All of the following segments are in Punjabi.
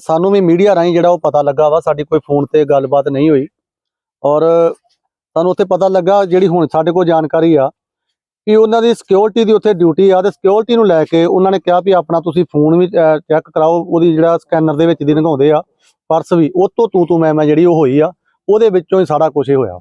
ਸਾਨੂੰ ਵੀ ਮੀਡੀਆ ਰਾਹੀਂ ਜਿਹੜਾ ਉਹ ਪਤਾ ਲੱਗਾ ਵਾ ਸਾਡੀ ਕੋਈ ਫੋਨ ਤੇ ਗੱਲਬਾਤ ਨਹੀਂ ਹੋਈ। ਔਰ ਸਾਨੂੰ ਉੱਥੇ ਪਤਾ ਲੱਗਾ ਜਿਹੜੀ ਹੁਣ ਸਾਡੇ ਕੋਲ ਜਾਣਕਾਰੀ ਆ ਕਿ ਉਹਨਾਂ ਦੀ ਸਿਕਿਉਰਿਟੀ ਦੀ ਉੱਥੇ ਡਿਊਟੀ ਆ ਤੇ ਸਿਕਿਉਰਿਟੀ ਨੂੰ ਲੈ ਕੇ ਉਹਨਾਂ ਨੇ ਕਿਹਾ ਵੀ ਆਪਣਾ ਤੁਸੀਂ ਫੋਨ ਵੀ ਚੈੱਕ ਕਰਾਓ ਉਹਦੀ ਜਿਹੜਾ ਸਕੈਨਰ ਦੇ ਵਿੱਚ ਦੀ ਲੰਘਾਉਂਦੇ ਆ ਪਰਸ ਵੀ ਉਹ ਤੋਂ ਤੂੰ ਤੂੰ ਮੈਂ ਮੈਂ ਜਿਹੜੀ ਉਹ ਹੋਈ ਆ ਉਹਦੇ ਵਿੱਚੋਂ ਹੀ ਸਾਰਾ ਕੁਝ ਇਹ ਹੋਇਆ।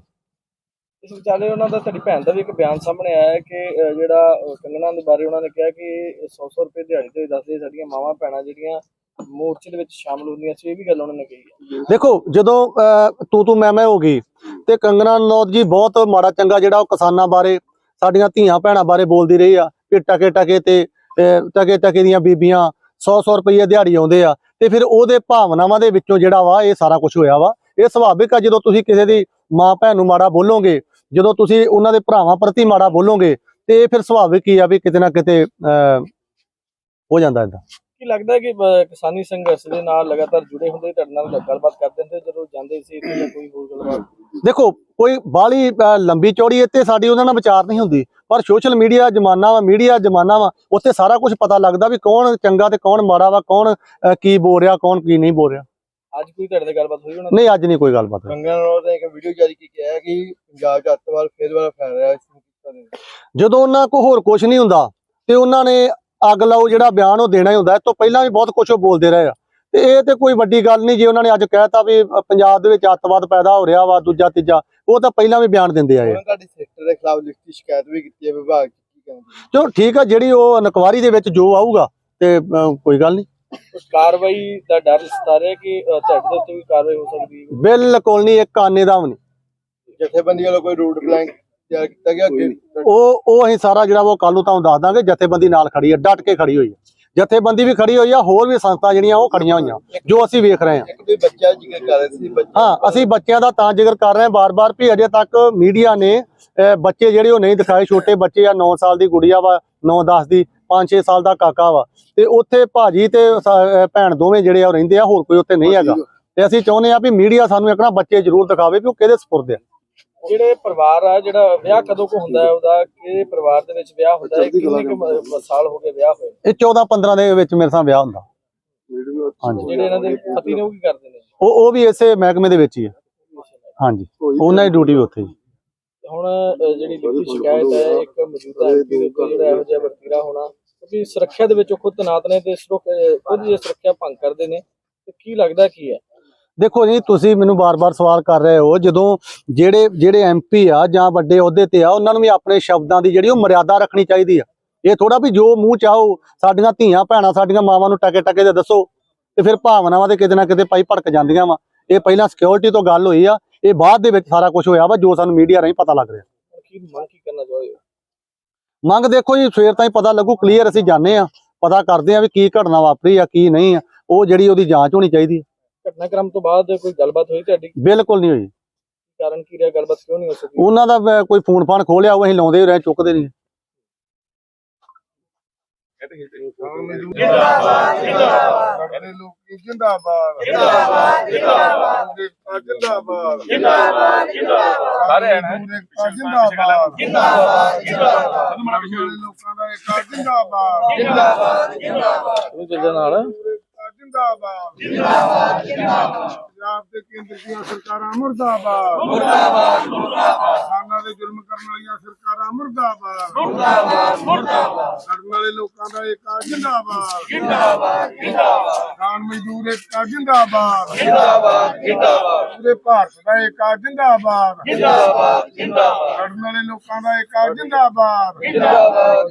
ਇਸ ਵਿਚਾਲੇ ਉਹਨਾਂ ਦਾ ਤੁਹਾਡੀ ਭੈਣ ਦਾ ਵੀ ਇੱਕ ਬਿਆਨ ਸਾਹਮਣੇ ਆਇਆ ਹੈ ਕਿ ਜਿਹੜਾ ਅਹ, ਕੰਗਣਾ ਦੇ ਬਾਰੇ ਉਹਨਾਂ ਨੇ ਕਿਹਾ ਕਿ 100-100 ਰੁਪਏ ਦਿਹਾੜੀ ਤੇ ਦੱਸਦੇ ਸਾਡੀਆਂ ਮਾਵਾਂ ਭੈਣਾਂ ਜਿਹੜੀਆਂ ਮੋਰਚੇ ਦੇ ਵਿੱਚ ਸ਼ਾਮਲ ਹੁੰਦੀਆਂ ਸੀ ਇਹ ਵੀ ਗੱਲ ਉਹਨਾਂ ਨੇ ਕਹੀ ਹੈ। ਦੇਖੋ ਜਦੋਂ ਅਹ, ਤੂੰ ਤੂੰ ਮੈਂ ਮੈਂ ਹੋ ਗਈ ਤੇ ਕੰਗਨਾ ਰਣੌਤ ਜੀ ਬਹੁਤ ਮਾੜਾ ਚੰਗਾ ਜਿਹੜਾ ਉਹ ਕਿਸਾਨਾਂ ਬਾਰੇ ਸਾਡੀਆਂ ਧੀਆਂ ਭੈਣਾਂ ਬਾਰੇ ਬੋਲਦੀ ਰਹੀ ਆ ਕਿ ਟਕੇ ਟਕੇ ਤੇ ਅਹ, ਟਕੇ ਟਕੇ ਦੀਆਂ ਬੀਬੀਆਂ 100-100 ਰੁਪਏ ਦਿਹਾੜੀ ਆਉਂਦੇ ਆ ਤੇ ਫਿਰ ਉਹਦੇ ਭਾਵਨਾਵਾਂ ਦੇ ਵਿੱਚੋਂ ਜਿਹੜਾ ਵਾ ਇਹ ਸਾਰਾ ਕੁਝ ਹੋਇਆ ਵਾ। ਇਹ ਸੁਭਾਵਿਕ ਆ ਜਦੋਂ ਤੁਸੀਂ ਕਿਸੇ ਦੀ ਮਾਂ ਭੈਣ ਨੂੰ ਮਾੜਾ ਬੋਲੋਗੇ ਜਦੋਂ ਤੁਸੀਂ ਉਹਨਾਂ ਦੇ ਭਰਾਵਾਂ ਪ੍ਰਤੀ ਮਾੜਾ ਬੋਲੋਗੇ ਤੇ ਇਹ ਫਿਰ ਸੁਭਾਵਿਕ ਹੀ ਆ ਵੀ ਕਿਤੇ ਨਾ ਕਿਤੇ ਅਹ, ਹੋ ਜਾਂਦਾ ਏਦਾਂ ਕੀ ਲੱਗਦਾ ਹੈ ਕਿ ਕਿਸਾਨੀ ਸੰਘਰਸ਼ ਦੇ ਨਾਲ ਲਗਾਤਾਰ ਜੁੜੇ ਹੁੰਦੇ ਤੁਹਾਡੇ ਨਾਲ ਗੱਲਬਾਤ ਕਰਦੇ ਹੁੰਦੇ ਜਦੋਂ ਜਾਂਦੇ ਸੀ ਇੱਥੇ ਜਾਂ ਕੋਈ ਹੋਰ ਗੱਲਬਾਤ? ਦੇਖੋ ਕੋਈ ਬਾਲੀ ਲੰਬੀ ਚੌੜੀ ਇੱਥੇ ਸਾਡੀ ਉਹਨਾਂ ਨਾਲ ਵਿਚਾਰ ਨਹੀਂ ਹੁੰਦੀ ਪਰ ਸੋਸ਼ਲ ਮੀਡੀਆ ਜ਼ਮਾਨਾ ਵਾ ਮੀਡੀਆ ਜ਼ਮਾਨਾ ਵਾ ਉੱਥੇ ਸਾਰਾ ਕੁਝ ਪਤਾ ਲੱਗਦਾ ਵੀ ਕੌਣ ਚੰਗਾ ਤੇ ਕੌਣ ਮਾੜਾ ਵਾ ਕੌਣ ਅਹ, ਕੀ ਬੋਲ ਰਿਹਾ ਕੌਣ ਕੀ ਨਹੀਂ ਬੋਲ ਰਿਹਾ। ਅੱਜ ਕੋਈ ਤੁਹਾਡੇ ਨਾਲ ਗੱਲਬਾਤ ਹੋਈ ਉਹਨਾਂ ਨਹੀਂ ਅੱਜ ਨਹੀਂ ਕੋਈ ਗੱਲਬਾਤ ਹੋਈ। ਕੰਗਨਾ ਰਣੌਤ ਨੇ ਇੱਕ ਵੀਡੀਓ ਜਾਰੀ ਕੀਤੀ ਹੈ ਕਿ ਪੰਜਾਬ 'ਚ ਅੱਤਵਾਦ ਫੇਰ ਵਾਰ ਫੈਲ ਰਿਹਾ ਇਸ ਨੂੰ ਜਦੋਂ ਉਹਨਾਂ ਕੋ ਹੋਰ ਕੁਝ ਨਹੀਂ ਹੁੰਦਾ ਤੇ ਉਹਨਾਂ ਨੇ ਅੱਗ ਲਾਓ ਜਿਹੜਾ ਬਿਆਨ ਉਹ ਦੇਣਾ ਹੀ ਹੁੰਦਾ। ਇਸ ਤੋਂ ਪਹਿਲਾਂ ਵੀ ਬਹੁਤ ਕੁਝ ਉਹ ਬੋਲਦੇ ਰਹੇ ਆ। ਤੇ ਇਹ ਤੇ ਕੋਈ ਵੱਡੀ ਗੱਲ ਨਹੀਂ ਜੇ ਉਹਨਾਂ ਨੇ ਅੱਜ ਕਹਿਤਾ ਵੀ ਪੰਜਾਬ ਦੇ ਵਿੱਚ ਅੱਤਵਾਦ ਪੈਦਾ ਹੋ ਰਿਹਾ ਵਾ ਦੂਜਾ ਤੀਜਾ ਉਹ ਤਾਂ ਪਹਿਲਾਂ ਵੀ ਬਿਆਨ ਦਿੰਦੇ ਆਏ ਆ। ਉਹਨਾਂ ਤੁਹਾਡੀ ਸੈਕਟਰ ਦੇ ਖਿਲਾਫ ਲਿਖਤੀ ਸ਼ਿਕਾਇਤ ਵੀ ਕੀਤੀ ਹੈ ਵਿਭਾਗ 'ਚ ਕੀ ਕਹਿੰਦੇ ਚਲੋ ਠੀਕ ਆ ਜਿਹੜੀ ਉਹ ਇਨਕੁਆਰੀ ਦੇ ਵਿੱਚ ਜੋ ਆਊਗਾ ਤੇ ਕੋਈ ਗੱਲ ਨਹੀਂ। ਉਸ ਕਾਰਵਾਈ ਦਾ ਡਰ ਸਤਾ ਰਿਹਾ ਕਿ ਤੁਹਾਡੇ ਦੇ ਉੱਤੇ ਵੀ ਕਾਰਵਾਈ ਹੋ ਸਕਦੀ ਹੈ? ਬਿਲਕੁਲ ਨਹੀਂ ਇੱਕ ਆਨੇ ਦਾ ਵੀ ਨਹੀਂ। ਜਥੇਬੰਦੀ ਵੱਲੋਂ ਕੋਈ ਰੂਟ ਬਲੈਂਕ ਤਿਆਰ ਕੀਤਾ ਗਿਆ ਅੱਗੇ? ਉਹ ਉਹ ਅਸੀਂ ਸਾਰਾ ਜਿਹੜਾ ਉਹ ਕੱਲ ਨੂੰ ਤੁਹਾਨੂੰ ਦੱਸ ਦਾਂਗੇ ਜਥੇਬੰਦੀ ਨਾਲ ਖੜੀ ਹੈ ਡਟ ਕੇ ਖੜੀ ਹੋਈ ਹੈ ਜਥੇਬੰਦੀ ਵੀ ਖੜੀ ਹੋਈ ਆ ਹੋਰ ਵੀ ਸੰਸਥਾ ਜਿਹੜੀਆਂ ਉਹ ਖੜੀਆਂ ਹੋਈਆਂ ਜੋ ਅਸੀਂ ਵੇਖ ਰਹੇ ਹਾਂ ਇੱਕ ਵੀ ਬੱਚਾ ਜ਼ਿਕਰ ਕਰ ਰਹੇ ਸੀ ਬੱਚਾ ਹਾਂ ਅਸੀਂ ਬੱਚਿਆਂ ਦਾ ਤਾਂ ਜ਼ਿਕਰ ਕਰ ਰਹੇ ਹਾਂ ਬਾਰ-ਬਾਰ ਵੀ ਅਜੇ ਤੱਕ ਮੀਡੀਆ ਨੇ ਬੱਚੇ ਜਿਹੜੇ ਉਹ ਨਹੀਂ ਦਿਖਾਏ ਛੋਟੇ ਬੱਚੇ ਆ 9 ਸਾਲ ਦੀ ਗੁੜੀਆ ਵਾ 9-10 ਦੀ 5-6 ਸਾਲ ਦਾ ਕਾਕਾ ਵਾ। ਤੇ ਉੱਥੇ ਭਾਜੀ ਤੇ ਭੈਣ ਦੋਵੇਂ ਜਿਹੜੇ ਆ ਉਹ ਰਹਿੰਦੇ ਆ ਹੋਰ ਕੋਈ ਉੱਥੇ ਨਹੀਂ ਹੈਗਾ। ਤੇ ਅਸੀਂ ਚਾਹੁੰਦੇ ਆ ਵੀ ਮੀਡੀਆ ਸਾਨੂੰ ਇੱਕ ਨਾ ਬੱਚੇ ਜ਼ਰੂਰ ਦਿਖਾਵੇ ਵੀ ਉਹ ਕਿਹਦੇ ਸਪੁਰਦ ਆ। ਜਿਹੜੇ ਪਰਿਵਾਰ ਆ ਜਿਹੜਾ ਵਿਆਹ ਕਦੋਂ ਕੋ ਹੁੰਦਾ ਹੈ ਉਹਦਾ ਕਿਹੜੇ ਪਰਿਵਾਰ ਦੇ ਵਿੱਚ ਵਿਆਹ ਹੁੰਦਾ ਹੈ ਕਿੰਨੇ ਕੁ ਸਾਲ ਹੋ ਗਏ ਵਿਆਹ ਹੋਏ? ਇਹ 14-15 ਦੇ ਵਿੱਚ ਮੇਰੇ ਸਾਹ ਵਿਆਹ ਹੁੰਦਾ। ਹਾਂਜੀ। ਜਿਹੜੇ ਇਹਨਾਂ ਦੇ ਪਤੀ ਨੇ ਉਹ ਕੀ ਕਰਦੇ ਨੇ? ਉਹ ਉਹ ਵੀ ਇਸੇ ਮਹਿਕਮੇ ਦੇ ਵਿੱਚ ਹੀ ਹੈ ਹਾਂਜੀ। ਉਹਨਾਂ ਦੀ ਡਿਊਟੀ ਵੀ ਉੱਥੇ ਹੀ। ਹੁਣ ਜਿਹੜੀ ਲਿਖਤੀ ਸ਼ਿਕਾਇਤ ਹੈ ਇੱਕ ਮੌਜੂਦਾ ਐਮਪੀ ਦੇ ਉੱਤੇ ਜਿਹੜਾ ਇਹੋ ਜਿਹਾ ਵਰਤੀਰਾ ਹੋਣਾ ਕਿਉਂਕਿ ਸੁਰੱਖਿਆ ਦੇ ਵਿੱਚ ਉਹ ਖੁਦ ਤਨਾਤ ਨੇ ਤੇ ਖੁਦ ਜੇ ਸੁਰੱਖਿਆ ਭੰਗ ਕਰਦੇ ਨੇ। ਤੇ ਕੀ ਲੱਗਦਾ ਕੀ ਹੈ? ਦੇਖੋ ਜੀ ਤੁਸੀਂ ਮੈਨੂੰ ਬਾਰ-ਬਾਰ ਸਵਾਲ ਕਰ ਰਹੇ ਹੋ ਜਦੋਂ ਜਿਹੜੇ ਜਿਹੜੇ ਐਮਪੀ ਆ ਜਾਂ ਵੱਡੇ ਅਹੁਦੇ ਤੇ ਆ ਉਹਨਾਂ ਨੂੰ ਵੀ ਆਪਣੇ ਸ਼ਬਦਾਂ ਦੀ ਜਿਹੜੀ ਉਹ ਮਰਿਆਦਾ ਰੱਖਣੀ ਚਾਹੀਦੀ ਆ। ਇਹ ਥੋੜਾ ਵੀ ਜੋ ਮੂੰਹ ਚਾਹੋ ਸਾਡੀਆਂ ਧੀਆਂ ਭੈਣਾਂ ਸਾਡੀਆਂ ਮਾਵਾਂ ਨੂੰ ਟਕੇ ਟਕੇ ਦੇ ਦੱਸੋ ਤੇ ਫਿਰ ਭਾਵਨਾਵਾਂ ਦੇ ਕਿਤੇ ਨਾ ਕਿਤੇ ਪਾਈ ਭੜਕ ਜਾਂਦੀਆਂ ਵਾ। ਇਹ ਪਹਿਲਾਂ ਸਿਕਿਉਰਿਟੀ ਤੋਂ ਗੱਲ ਹੋਈ ਆ ਇਹ ਬਾਅਦ ਦੇ ਵਿੱਚ ਸਾਰਾ ਕੁਝ ਹੋਇਆ ਵਾ ਜੋ ਸਾਨੂੰ ਮੀਡੀਆ ਰਾਹੀਂ ਪਤਾ ਲੱਗ ਰਿਹਾ। ਮੰਗ ਕੀ ਕਰਨਾ ਚਾਹੁੰਦੇ ਹੋ ਮੰਗ ਦੇਖੋ ਜੀ ਸਵੇਰ ਤਾਈਂ ਪਤਾ ਲੱਗੂ ਕਲੀਅਰ ਅਸੀਂ ਜਾਣੇ ਆ ਪਤਾ ਕਰਦੇ ਆ ਵੀ ਕੀ ਘਟਨਾ ਵਾਪਰੀ ਆ ਕੀ ਨਹੀਂ ਆ ਉਹ ਜਿਹੜੀ ਉਹਦੀ ਜਾਂਚ ਹੋਣੀ ਚਾਹੀਦੀ ਹੈ ਘਟਨਾਕ੍ਰਮ ਤੋਂ ਬਾਅਦ ਕੋਈ ਗੱਲਬਾਤ ਹੋਈ ਤੁਹਾਡੀ? ਬਿਲਕੁਲ ਨਹੀਂ ਹੋਈ। ਕਾਰਨ ਕੀ ਰਿਹਾ? ਗੱਲਬਾਤ ਕਿਉਂ ਨਹੀਂ ਹੋ ਸਕੀ? ਉਹਨਾਂ ਦਾ ਕੋਈ ਫੋਨ ਫਾਨ ਖੋਲਿਆ ਉਹ ਅਸੀਂ ਲਾਉਂਦੇ ਹੀ ਰਹੇ ਚੁੱਕਦੇ ਨਹੀਂ। ਲੋਕੀ ਜਿੰਦਾਬਾਦ ਜਿੰਦਾਬਾਦ। ਜਿੰਦਾਬਾਦ ਜਿੰਦਾਬਾਦ ਜਿੰਦਾਬਾਦ ਜਿੰਦਾਬਾਦ ਸਾਰੇ ਜਿੰਦਾਬਾਦ ਜਿੰਦਾਬਾਦ ਜਿੰਦਾਬਾਦ ਲੋਕਾਂ ਦਾ ਇੱਕ ਜਿੰਦਾਬਾਦ ਉਹ ਨਾਲ ਜਿੰਦਾਬਾਦ। ਜਿੰਦਾਬਾਦ ਜਿੰਦਾਬਾਦ। ਪੰਜਾਬ ਦੇ ਕੇਂਦਰ ਦੀਆਂ ਸਰਕਾਰਾਂ ਮੁਰਦਾਬਾਦ। ਮੁਰਦਾਬਾਦ ਮੁਰਦਾਬਾਦ। ਕਿਸਾਨਾਂ ਦੇ ਜ਼ੁਲਮ ਕਰਨ ਵਾਲੀਆਂ ਸਰਕਾਰਾਂ ਮੁਰਦਾਬਾਦ। ਮੁਰਦਾਬਾਦ ਮੁਰਦਾਬਾਦ। ਕਰਨ ਵਾਲੇ ਲੋਕਾਂ ਦਾ ਇੱਕ ਜਿੰਦਾਬਾਦ। ਜਿੰਦਾਬਾਦ ਜਿੰਦਾਬਾਦ। ਕਿਸਾਨ ਮਜ਼ਦੂਰ ਇੱਕ ਜਿੰਦਾਬਾਦ। ਜਿੰਦਾਬਾਦ ਜਿੰਦਾਬਾਦ। ਪੂਰੇ ਭਾਰਤ ਦਾ ਇੱਕ ਜਿੰਦਾਬਾਦ। ਜਿੰਦਾਬਾਦ ਜਿੰਦਾਬਾਦ। ਕਰਨ ਵਾਲੇ ਲੋਕਾਂ ਦਾ ਇੱਕ ਜਿੰਦਾਬਾਦ ਜਿੰਦਾਬਾਦ।